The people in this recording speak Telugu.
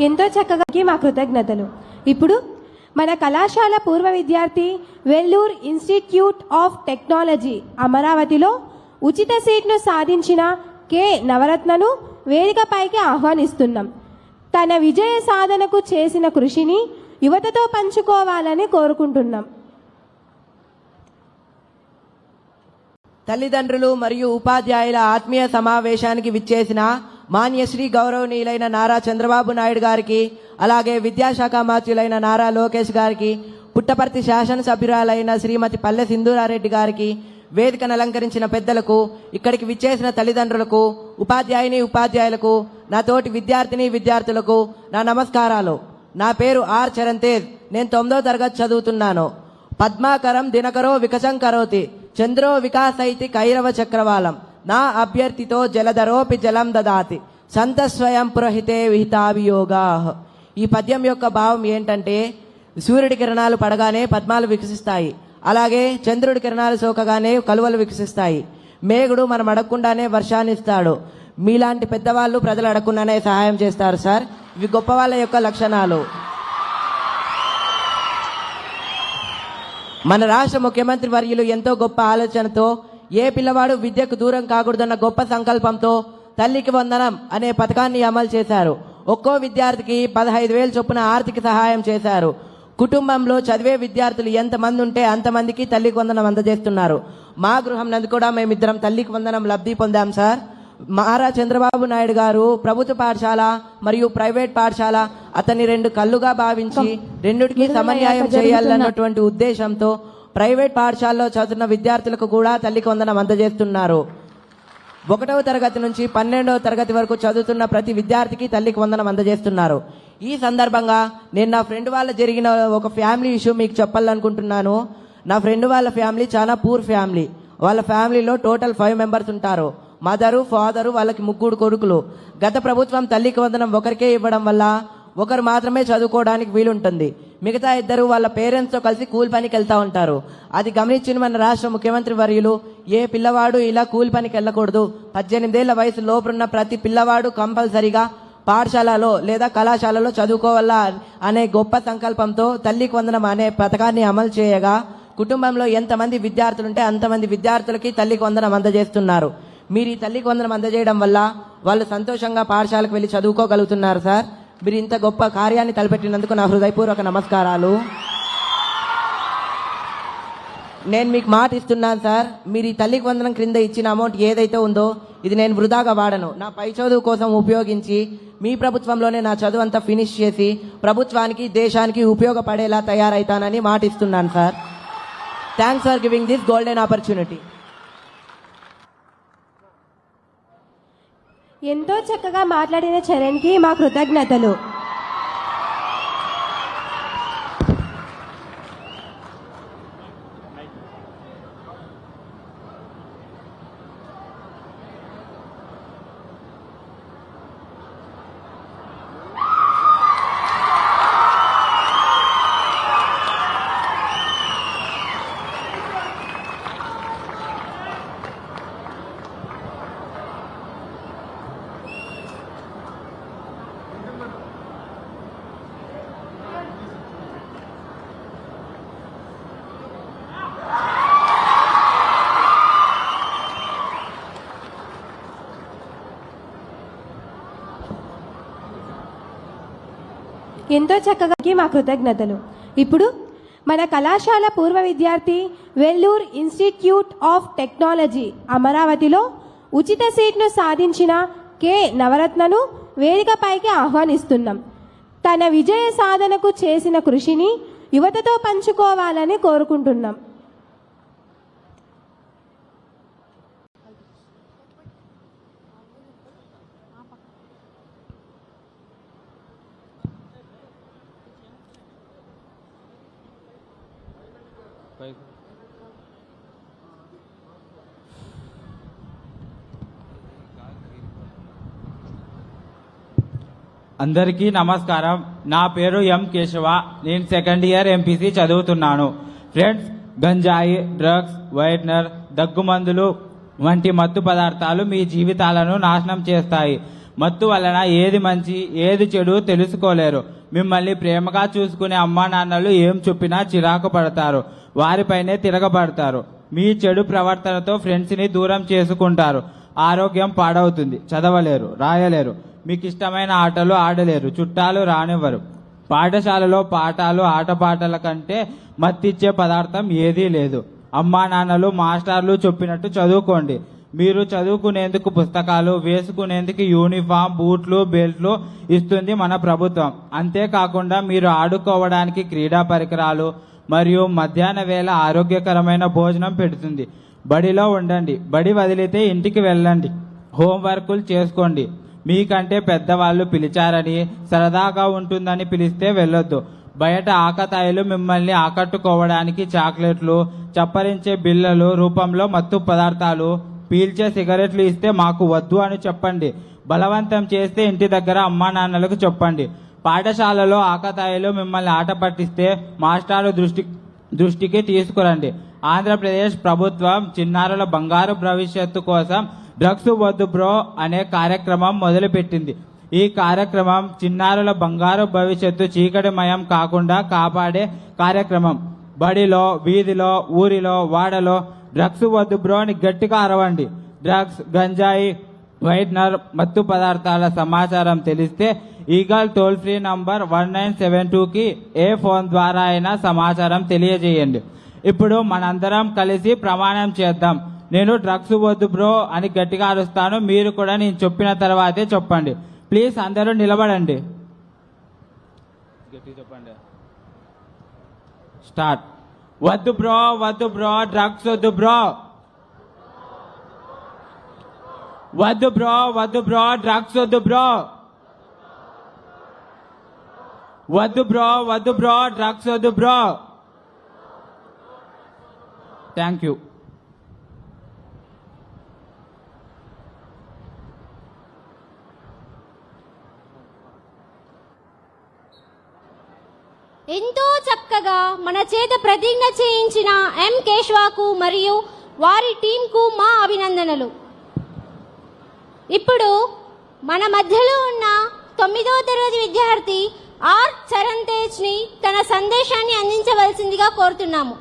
ఎంతో చక్కగా మా కృతజ్ఞతలు. ఇప్పుడు మన కళాశాల పూర్వ విద్యార్థి వెల్లూర్ ఇన్స్టిట్యూట్ ఆఫ్ టెక్నాలజీ అమరావతిలో ఉచిత సీట్ను సాధించిన కె. నవరత్నను వేదికపైకి ఆహ్వానిస్తున్నాం. తన విజయ సాధనకు చేసిన కృషిని యువతతో పంచుకోవాలని కోరుకుంటున్నాం. తల్లిదండ్రులు మరియు ఉపాధ్యాయుల ఆత్మీయ సమావేశానికి విచ్చేసిన మాన్యశ్రీ గౌరవనీయులైన నారా చంద్రబాబు నాయుడు గారికి అలాగే విద్యాశాఖ మంత్రులైన నారా లోకేష్ గారికి పుట్టపర్తి శాసనసభ్యురాలైన శ్రీమతి పల్లె సింధూరారెడ్డి గారికి వేదికను అలంకరించిన పెద్దలకు ఇక్కడికి విచ్చేసిన తల్లిదండ్రులకు ఉపాధ్యాయుని ఉపాధ్యాయులకు నా తోటి విద్యార్థిని విద్యార్థులకు నా నమస్కారాలు. నా పేరు ఆర్ చరణ్ తేజ్ నేను తొమ్మిదో తరగతి చదువుతున్నాను. పద్మాకరం దినకరో వికసం కరోతి చంద్రో వికాసైతి కైరవ చక్రవాలం. నా అభ్యర్థితో జలధరోపి జలం దదాతి. సంత స్వయం పురోహితే విహితాభియోగా. ఈ పద్యం యొక్క భావం ఏంటంటే సూర్యుడి కిరణాలు పడగానే పద్మాలు వికసిస్తాయి. అలాగే చంద్రుడి కిరణాలు సోకగానే కలువలు వికసిస్తాయి. మేఘుడు మనం అడగకుండానే వర్షాన్ని ఇస్తాడు. మీలాంటి పెద్దవాళ్ళు ప్రజలు అడగకుండానే సహాయం చేస్తారు సార్. ఇవి గొప్ప వాళ్ళ యొక్క లక్షణాలు. మన రాష్ట్ర ముఖ్యమంత్రి వర్యులు ఎంతో గొప్ప ఆలోచనతో ఏ పిల్లవాడు విద్యకు దూరం కాకూడదన్న గొప్ప సంకల్పంతో తల్లికి వందనం అనే పథకాన్ని అమలు చేశారు. ఒక్కో విద్యార్థికి పదహైదు వేలు చొప్పున ఆర్థిక సహాయం చేశారు. కుటుంబంలో చదివే విద్యార్థులు ఎంతమంది ఉంటే అంతమందికి తల్లికి వందనం అందజేస్తున్నారు. మా గృహం నందు కూడా మేమిద్దరం తల్లికి వందనం లబ్ధి పొందాం సార్. మారా చంద్రబాబు నాయుడు గారు ప్రభుత్వ పాఠశాల మరియు ప్రైవేట్ పాఠశాల అతన్ని రెండు కళ్ళుగా భావించి రెండుకి సమన్యాయం చేయాలన్నటువంటి ఉద్దేశంతో ప్రైవేట్ పాఠశాలలో చదువుతున్న విద్యార్థులకు కూడా తల్లికి వందనం అందజేస్తున్నారు. ఒకటవ తరగతి నుంచి పన్నెండవ తరగతి వరకు చదువుతున్న ప్రతి విద్యార్థికి తల్లికి వందనం అందజేస్తున్నారు. ఈ సందర్భంగా నేను నా ఫ్రెండ్ వాళ్ళ జరిగిన ఒక ఫ్యామిలీ ఇష్యూ మీకు చెప్పాలనుకుంటున్నాను. నా ఫ్రెండ్ వాళ్ళ ఫ్యామిలీ చాలా పూర్ ఫ్యామిలీ. వాళ్ళ ఫ్యామిలీలో టోటల్ ఫైవ్ మెంబర్స్ ఉంటారు. మదరు ఫాదరు వాళ్ళకి ముగ్గురు కొడుకులు. గత ప్రభుత్వం తల్లికి వందనం ఒకరికే ఇవ్వడం వల్ల ఒకరు మాత్రమే చదువుకోవడానికి వీలుంటుంది. మిగతా ఇద్దరు వాళ్ళ పేరెంట్స్తో కలిసి కూలి పనికి వెళ్తూ ఉంటారు. అది గమనించిన మన రాష్ట్ర ముఖ్యమంత్రి వర్యులు ఏ పిల్లవాడు ఇలా కూలి పనికి వెళ్ళకూడదు. పద్దెనిమిదేళ్ళ వయసు లోపున్న ప్రతి పిల్లవాడు కంపల్సరిగా పాఠశాలలో లేదా కళాశాలలో చదువుకోవాలా అనే గొప్ప సంకల్పంతో తల్లికి వందనం అనే పథకాన్ని అమలు చేయగా కుటుంబంలో ఎంతమంది విద్యార్థులు ఉంటే అంతమంది విద్యార్థులకి తల్లికి వందనం అందజేస్తున్నారు. మీరు ఈ తల్లికి వందనం అందజేయడం వల్ల వాళ్ళు సంతోషంగా పాఠశాలకు వెళ్ళి చదువుకోగలుగుతున్నారు సార్? మీరు ఇంత గొప్ప కార్యాన్ని తలపెట్టినందుకు నా హృదయపూర్వక నమస్కారాలు. నేను మీకు మాట ఇస్తున్నాను సార్. మీరు ఈ తల్లికి వందనం క్రింద ఇచ్చిన అమౌంట్ ఏదైతే ఉందో ఇది నేను వృధాగా వాడను. నా పై చదువు కోసం ఉపయోగించి మీ ప్రభుత్వంలోనే నా చదువు అంతా ఫినిష్ చేసి ప్రభుత్వానికి దేశానికి ఉపయోగపడేలా తయారైతానని మాట ఇస్తున్నాను sir. Thanks for giving this golden opportunity ఎంతో చక్కగా మాట్లాడిన చరణ్కి మా కృతజ్ఞతలు. ఎంతో చక్కగా మా కృతజ్ఞతలు. ఇప్పుడు మన కళాశాల పూర్వ విద్యార్థి వెల్లూర్ ఇన్స్టిట్యూట్ ఆఫ్ టెక్నాలజీ అమరావతిలో ఉచిత సీట్ను సాధించిన కె. నవరత్నను వేదికపైకి ఆహ్వానిస్తున్నాం. తన విజయ సాధనకు చేసిన కృషిని యువతతో పంచుకోవాలని కోరుకుంటున్నాం. అందరికీ నమస్కారం. నా పేరు ఎం కేశవ. నేను సెకండ్ ఇయర్ ఎంపీసీ చదువుతున్నాను. ఫ్రెండ్స్ గంజాయి డ్రగ్స్ వైట్నర్ దగ్గుమందులు వంటి మత్తు పదార్థాలు మీ జీవితాలను నాశనం చేస్తాయి. మత్తు వలన ఏది మంచి ఏది చెడు తెలుసుకోలేరు. మిమ్మల్ని ప్రేమగా చూసుకునే అమ్మా నాన్నలు ఏం చెప్పినా చిరాకు పడతారు. వారిపైనే తిరగబడతారు. మీ చెడు ప్రవర్తనతో ఫ్రెండ్స్ని దూరం చేసుకుంటారు. ఆరోగ్యం పాడవుతుంది. చదవలేరు రాయలేరు. మీకు ఇష్టమైన ఆటలు ఆడలేరు. చుట్టాలు రానివ్వరు. పాఠశాలలో పాఠాలు ఆటపాటల కంటే మత్తిచ్చే పదార్థం ఏదీ లేదు. అమ్మా నాన్నలు మాస్టర్లు చెప్పినట్టు చదువుకోండి. మీరు చదువుకునేందుకు పుస్తకాలు వేసుకునేందుకు యూనిఫామ్ బూట్లు బెల్ట్లు ఇస్తుంది మన ప్రభుత్వం. అంతేకాకుండా మీరు ఆడుకోవడానికి క్రీడా పరికరాలు మరియు మధ్యాహ్న వేళ ఆరోగ్యకరమైన భోజనం పెడుతుంది. బడిలో ఉండండి. బడి వదిలితే ఇంటికి వెళ్ళండి. హోంవర్కులు చేసుకోండి. మీకంటే పెద్దవాళ్ళు పిలిచారని సరదాగా ఉంటుందని పిలిస్తే వెళ్ళొద్దు. బయట ఆకతాయిలు మిమ్మల్ని ఆకట్టుకోవడానికి చాక్లెట్లు చప్పరించే బిళ్ళలు రూపంలో మత్తు పదార్థాలు పీల్చే సిగరెట్లు ఇస్తే మాకు వద్దు అని చెప్పండి. బలవంతం చేస్తే ఇంటి దగ్గర అమ్మా నాన్నలకు చెప్పండి. పాఠశాలలో ఆకతాయిలు మిమ్మల్ని ఆట పట్టిస్తే మాస్టారు దృష్టి దృష్టికి తీసుకురండి. ఆంధ్రప్రదేశ్ ప్రభుత్వం చిన్నారుల బంగారు భవిష్యత్తు కోసం డ్రగ్స్ వద్దు బ్రో అనే కార్యక్రమం మొదలుపెట్టింది. ఈ కార్యక్రమం చిన్నారుల బంగారు భవిష్యత్తు చీకటిమయం కాకుండా కాపాడే కార్యక్రమం. బడిలో వీధిలో ఊరిలో వాడలో డ్రగ్స్ వద్దు బ్రో అని గట్టిగా అరవండి. డ్రగ్స్ గంజాయి వైట్నర్ మత్తు పదార్థాల సమాచారం తెలిస్తే eagle toll free number one nine seven టూకి ఏ ఫోన్ ద్వారా అయినా సమాచారం తెలియజేయండి. ఇప్పుడు మనందరం కలిసి ప్రమాణం చేద్దాం. నేను డ్రగ్స్ వద్దు బ్రో అని గట్టిగా అరుస్తాను. మీరు కూడా నేను చెప్పిన తర్వాతే చెప్పండి. ప్లీజ్ అందరూ నిలబడండి. చెప్పండి. స్టార్ట్. వద్దు బ్రో వద్దు బ్రో డ్రగ్స్ వద్దు బ్రో. వద్దు బ్రో వద్దు బ్రో డ్రగ్స్ వద్దు బ్రో. వద్దు బ్రో వద్దు బ్రో డ్రగ్స్ వద్దు బ్రో. థ్యాంక్ యూ ఎంతో చక్కగా మన చేత ప్రతిజ్ఞ చేయించిన ఎం కేశవాకు మరియు వారి టీంకు మా అభినందనలు. ఇప్పుడు మన మధ్యలో ఉన్న తొమ్మిదవ తరగతి విద్యార్థి ఆర్ చరణ్ తేజ్ని తన సందేశాన్ని అందించవలసిందిగా కోరుతున్నాము.